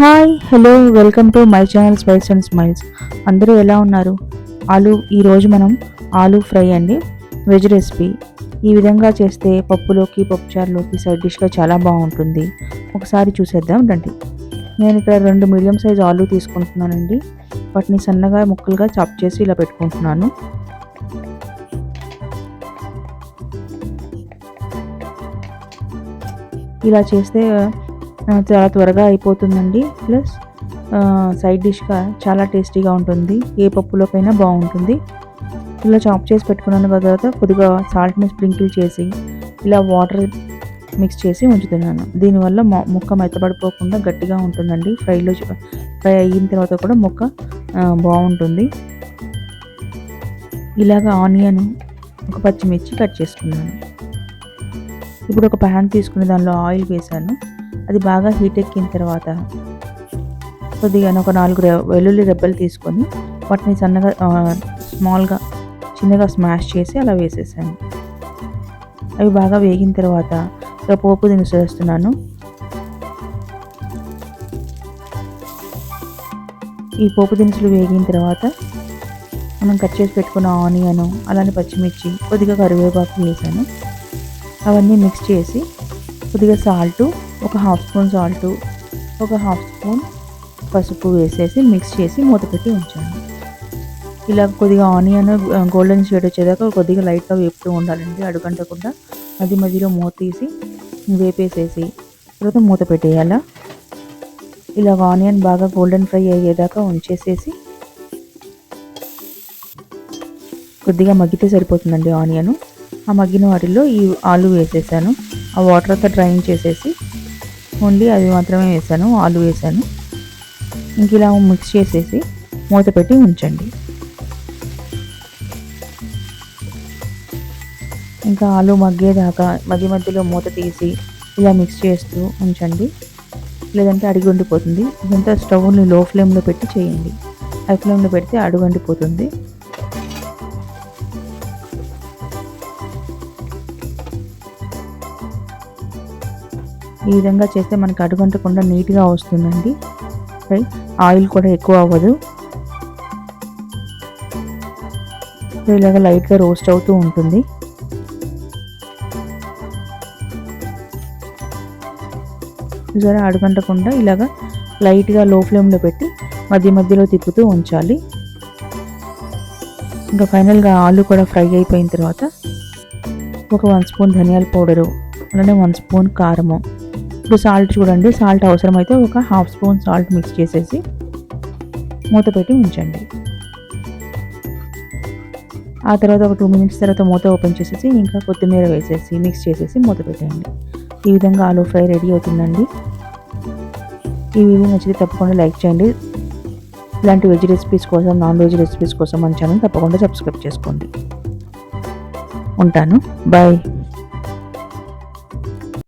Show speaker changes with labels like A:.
A: Hi hello welcome to my channel spice and smiles. అందరూ ఎలా ఉన్నారు? ఆలు ఈరోజు మనం ఆలు ఫ్రై అండి వెజ్ రెసిపీ. ఈ విధంగా చేస్తే పప్పులోకి పప్పుచారులోకి సైడ్ డిష్గా చాలా బాగుంటుంది. ఒకసారి చూసేద్దాం రండి. నేను ఇక్కడ రెండు మీడియం సైజ్ ఆలు తీసుకుంటున్నానండి. వాటిని సన్నగా ముక్కలుగా చాప్ చేసి ఇలా పెట్టుకుంటున్నాను. ఇలా చేస్తే చాలా త్వరగా అయిపోతుందండి. ప్లస్ సైడ్ డిష్గా చాలా టేస్టీగా ఉంటుంది. ఏ పప్పులోకైనా బాగుంటుంది. ఇలా చాప్ చేసి పెట్టుకున్నాను తర్వాత కొద్దిగా సాల్ట్ని స్ప్రింకిల్ చేసి ఇలా వాటర్ మిక్స్ చేసి ఉంచుతున్నాను. దీనివల్ల ముక్క మెత్తబడిపోకుండా గట్టిగా ఉంటుందండి. ఫ్రైలో ఫ్రై అయిన తర్వాత కూడా ముక్క బాగుంటుంది. ఇలాగ ఆనియన్ ఒక పచ్చిమిర్చి కట్ చేసుకున్నాను. ఇప్పుడు ఒక ప్యాన్ తీసుకుని దానిలో ఆయిల్ వేసాను అది బాగా హీట్ ఎక్కిన తర్వాత కొద్దిగా ఒక నాలుగు వెల్లుల్లి రెబ్బలు తీసుకొని వాటిని సన్నగా స్మాల్గా చిన్నగా స్మాష్ చేసి అలా వేసేసాను. అవి బాగా వేగిన తర్వాత పోపు దినుసులు వేస్తున్నాను. ఈ పోపు దినుసులు వేగిన తర్వాత మనం కట్ చేసి పెట్టుకున్న ఆనియన్ అలానే పచ్చిమిర్చి కొద్దిగా కరివేపాకు వేసాను. అవన్నీ మిక్స్ చేసి కొద్దిగా సాల్టు ఒక హాఫ్ స్పూన్ సాల్టు ఒక హాఫ్ స్పూన్ పసుపు వేసేసి మిక్స్ చేసి మూత పెట్టి ఉంచాను. ఇలా కొద్దిగా ఆనియన్ గోల్డెన్ షేడ్ వచ్చేదాకా కొద్దిగా లైట్గా వేపుతూ ఉండాలండి అడుగంటకుండా మధ్య మధ్యలో మూత తీసి వేపేసేసి తర్వాత మూత పెట్టేయాలా. ఇలా ఆనియన్ బాగా గోల్డెన్ ఫ్రై అయ్యేదాకా ఉంచేసేసి కొద్దిగా మగ్గితే సరిపోతుందండి ఆనియన్. ఆ మగ్గిన వాటిల్లో ఈ ఆలు వేసేసాను. ఆ వాటర్ అంతా డ్రైన్ చేసేసి ఓన్లీ అది మాత్రమే వేసాను ఆలు వేసాను. ఇంక ఇలా మిక్స్ చేసేసి మూత పెట్టి ఉంచండి. ఇంకా ఆలు మగ్గేదాకా మధ్య మధ్యలో మూత తీసి ఇలా మిక్స్ చేస్తూ ఉంచండి. లేదంటే అడిగొండిపోతుంది ఇదంతా స్టవ్ని లో ఫ్లేమ్లో పెట్టి చేయండి. హై ఫ్లేమ్లో పెడితే అడుగండిపోతుంది ఈ విధంగా చేస్తే మనకి అడుగంటకుండా నీట్గా వస్తుందండి. ఆయిల్ కూడా ఎక్కువ అవ్వదు. సో ఇలాగ లైట్గా రోస్ట్ అవుతూ ఉంటుంది. చూసారా? అడుగంటకుండా ఇలాగ లైట్గా లో ఫ్లేమ్లో పెట్టి మధ్య మధ్యలో తిప్పుతూ ఉంచాలి. ఇంకా ఫైనల్గా ఆలు కూడా ఫ్రై అయిపోయిన తర్వాత ఒక వన్ స్పూన్ ధనియాల పౌడరు అలానే వన్ స్పూన్ కారము. ఇప్పుడు సాల్ట్ చూడండి. సాల్ట్ అవసరమైతే ఒక హాఫ్ స్పూన్ సాల్ట్ మిక్స్ చేసేసి మూత పెట్టి ఉంచండి. ఆ తర్వాత ఒక టూ మినిట్స్ తర్వాత మూత ఓపెన్ చేసేసి ఇంకా కొత్తిమీర వేసేసి మిక్స్ చేసేసి మూత పెట్టేయండి. ఈ విధంగా ఆలూ ఫ్రై రెడీ అవుతుందండి. ఈ వీడియో నచ్చితే తప్పకుండా లైక్ చేయండి. ఇలాంటి వెజ్ రెసిపీస్ కోసం నాన్ వెజ్ రెసిపీస్ కోసం మన ఛానల్ తప్పకుండా సబ్స్క్రైబ్ చేసుకోండి. ఉంటాను. బాయ్